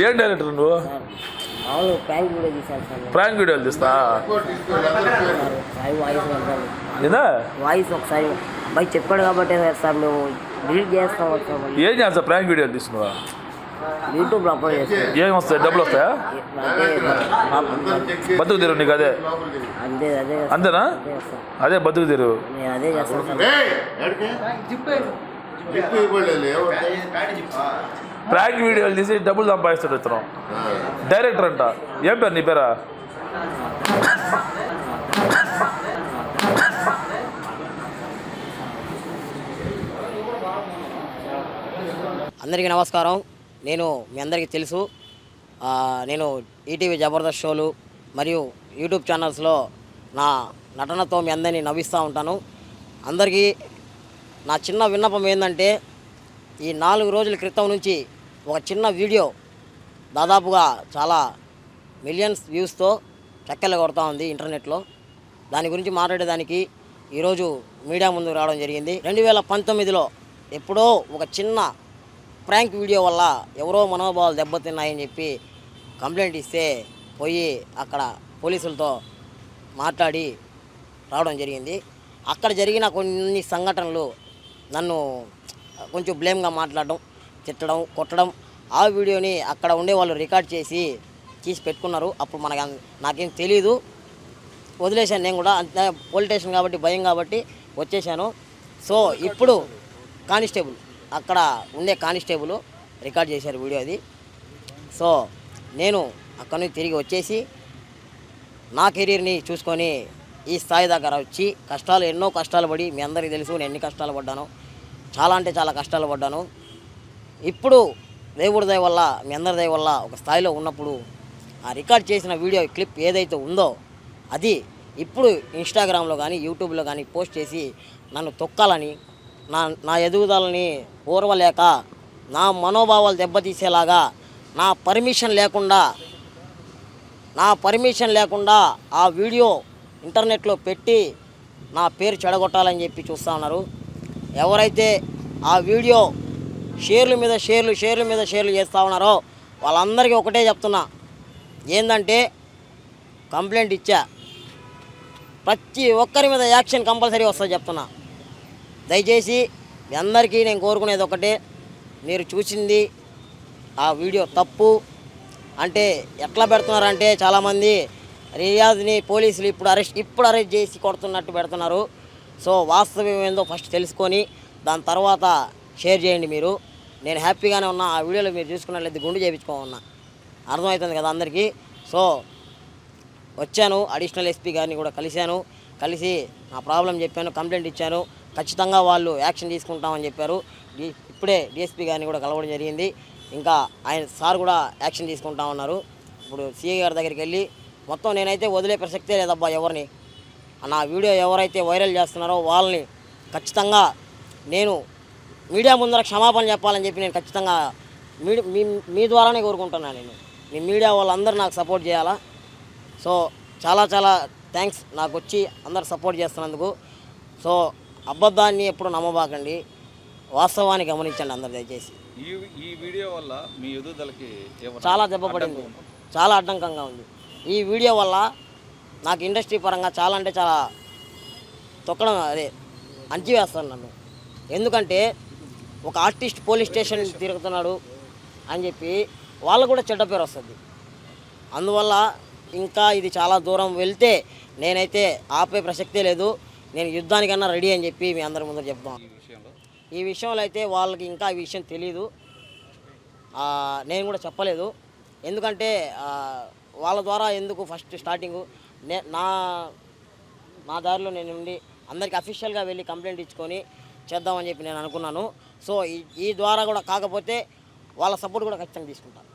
ఏం డైరెక్టర్ నువ్వు? ప్రాంక్ వీడియోలు తీస్తా వాయిస్ వింటాను ఏదా వాయిస్ ఒకసారి అబ్బాయి చెప్పాడు కాబట్టి సార్ మేము డిలీట్ చేస్తాం ఏం చేస్తా ప్రాంక్ వీడియోలు తీసుకున్నావా యూట్యూబ్లో అప్లోడ్ ఏం వస్తాయి డబ్బులు వస్తాయా? బతుకు తెరువు నీకు అదే. అంతే అదే. అంతేనా? అదే బతుకు నేను అదే చేస్తాను ప్రాంక్ వీడియోలు తీసి డబ్బులు సంపాదిస్తాడు ఇతను. డైరెక్టర్ అంట. ఏం పేరు నీ పేరా? అందరికీ నమస్కారం. నేను మీ అందరికీ తెలుసు. ఆ, నేను ఈటీవీ జబర్దస్త్ షోలు మరియు యూట్యూబ్ ఛానల్స్లో నా నటనతో మీ అందరినీ నవ్విస్తూ ఉంటాను. అందరికీ నా చిన్న విన్నపం ఏంటంటే ఈ నాలుగు రోజుల క్రితం నుంచి ఒక చిన్న వీడియో దాదాపుగా చాలా మిలియన్స్ వ్యూస్తో చక్కెలు కొడతా ఉంది ఇంటర్నెట్లో. దాని గురించి మాట్లాడేదానికి ఈరోజు మీడియా ముందుకు రావడం జరిగింది. రెండు వేల పంతొమ్మిదిలో ఎప్పుడో ఒక చిన్న ప్రాంక్ వీడియో వల్ల ఎవరో మనోభావాలు దెబ్బతిన్నాయని చెప్పి కంప్లైంట్ ఇస్తే పోయి అక్కడ పోలీసులతో మాట్లాడి రావడం జరిగింది. అక్కడ జరిగిన కొన్ని సంఘటనలు నన్ను కొంచెం బ్లేమ్గా మాట్లాడడం తిట్టడం కొట్టడం ఆ వీడియోని అక్కడ ఉండే వాళ్ళు రికార్డ్ చేసి తీసి పెట్టుకున్నారు. అప్పుడు మనకు నాకేం తెలీదు. వదిలేశాను నేను కూడా. అంతే పోలీస్ స్టేషన్ కాబట్టి భయం కాబట్టి వచ్చేసాను సో ఇప్పుడు కానిస్టేబుల్ అక్కడ ఉండే కానిస్టేబుల్ రికార్డ్ చేశారు వీడియో అది. సో నేను అక్కడి నుంచి తిరిగి వచ్చేసి నా కెరీర్ని చూసుకొని ఈ స్థాయి దగ్గర వచ్చి కష్టాలు ఎన్నో కష్టాలు పడి మీ అందరికీ తెలుసు నేను ఎన్ని కష్టాలు పడ్డాను. చాలా అంటే చాలా కష్టాలు పడ్డాను. ఇప్పుడు దేవుడి దయ వల్ల మీ అందరి దయ వల్ల ఒక స్థాయిలో ఉన్నప్పుడు ఆ రికార్డ్ చేసిన వీడియో క్లిప్ ఏదైతే ఉందో అది ఇప్పుడు ఇన్స్టాగ్రామ్లో కానీ యూట్యూబ్లో కానీ పోస్ట్ చేసి నన్ను తొక్కాలని నా నా ఎదుగుదలని ఓర్వలేక నా మనోభావాలు దెబ్బతీసేలాగా నా పర్మిషన్ లేకుండా నా పర్మిషన్ లేకుండా ఆ వీడియో ఇంటర్నెట్లో పెట్టి నా పేరు చెడగొట్టాలని చెప్పి చూస్తూ ఉన్నారు. ఎవరైతే ఆ వీడియో షేర్ల మీద షేర్లు షేర్ల మీద షేర్లు చేస్తూ ఉన్నారో వాళ్ళందరికీ ఒకటే చెప్తున్నా. ఏంటంటే కంప్లైంట్ ఇచ్చా. ప్రతి ఒక్కరి మీద యాక్షన్ కంపల్సరీ వస్తుంది చెప్తున్నా. దయచేసి మీ అందరికీ నేను కోరుకునేది ఒకటే. మీరు చూసింది ఆ వీడియో తప్పు. అంటే ఎట్లా పెడుతున్నారంటే చాలామంది రియాజ్ని పోలీసులు ఇప్పుడు అరెస్ట్ ఇప్పుడు అరెస్ట్ చేసి కొడుతున్నట్టు పెడుతున్నారు. సో వాస్తవం ఏందో ఫస్ట్ తెలుసుకొని దాని తర్వాత షేర్ చేయండి మీరు. నేను హ్యాపీగానే ఉన్నా. ఆ వీడియోలో మీరు చూసుకున్నట్లయితే గుండు చేయించుకోమన్నా అర్థమవుతుంది కదా అందరికీ? సో వచ్చాను. అడిషనల్ ఎస్పీ గారిని కూడా కలిశాను. కలిసి నా ప్రాబ్లం చెప్పాను కంప్లైంట్ ఇచ్చాను. ఖచ్చితంగా వాళ్ళు యాక్షన్ తీసుకుంటామని చెప్పారు. ఇప్పుడే డిఎస్పీ గారిని కూడా కలవడం జరిగింది. ఇంకా ఆయన సార్ కూడా యాక్షన్ తీసుకుంటామన్నారు. ఇప్పుడు సిఐ గారి దగ్గరికి వెళ్ళి మొత్తం నేనైతే వదిలే ప్రసక్తే లేదబ్బా ఎవరిని. నా వీడియో ఎవరైతే వైరల్ చేస్తున్నారో వాళ్ళని ఖచ్చితంగా నేను మీడియా ముందర క్షమాపణ చెప్పాలని చెప్పి నేను ఖచ్చితంగా మీ మీ మీ ద్వారానే కోరుకుంటున్నాను నేను. మీ మీడియా వాళ్ళందరూ నాకు సపోర్ట్ చేయాలా? సో చాలా చాలా థ్యాంక్స్ నాకు వచ్చి అందరు సపోర్ట్ చేస్తున్నందుకు. సో అబద్ధాన్ని ఎప్పుడు నమ్మబాకండి. వాస్తవాన్ని గమనించండి అందరు దయచేసి. ఈ వీడియో వల్ల మీ ఎదుగుదలకి చాలా దెబ్బ పడింది. చాలా అడ్డంకంగా ఉంది. ఈ వీడియో వల్ల నాకు ఇండస్ట్రీ పరంగా చాలా అంటే చాలా తొక్కడం అదే అంచివేస్తాను నన్ను. ఎందుకంటే ఒక ఆర్టిస్ట్ పోలీస్ స్టేషన్ తిరుగుతున్నాడు అని చెప్పి వాళ్ళు కూడా చెడ్డ పేరు వస్తుంది. అందువల్ల ఇంకా ఇది చాలా దూరం వెళ్తే నేనైతే ఆపే ప్రసక్తే లేదు. నేను యుద్ధానికన్నా రెడీ అని చెప్పి మీ అందరి ముందు చెప్తాను ఈ విషయంలో? అయితే వాళ్ళకి ఇంకా ఈ విషయం తెలీదు. నేను కూడా చెప్పలేదు. ఎందుకంటే వాళ్ళ ద్వారా ఎందుకు ఫస్ట్ స్టార్టింగు? నే నా నా దారిలో నేను ఉండి అందరికి అఫీషియల్గా వెళ్ళి కంప్లైంట్ ఇచ్చుకొని చేద్దామని చెప్పి నేను అనుకున్నాను. సో ఈ ఈ ద్వారా కూడా కాకపోతే వాళ్ళ సపోర్ట్ కూడా ఖచ్చితంగా తీసుకుంటాను.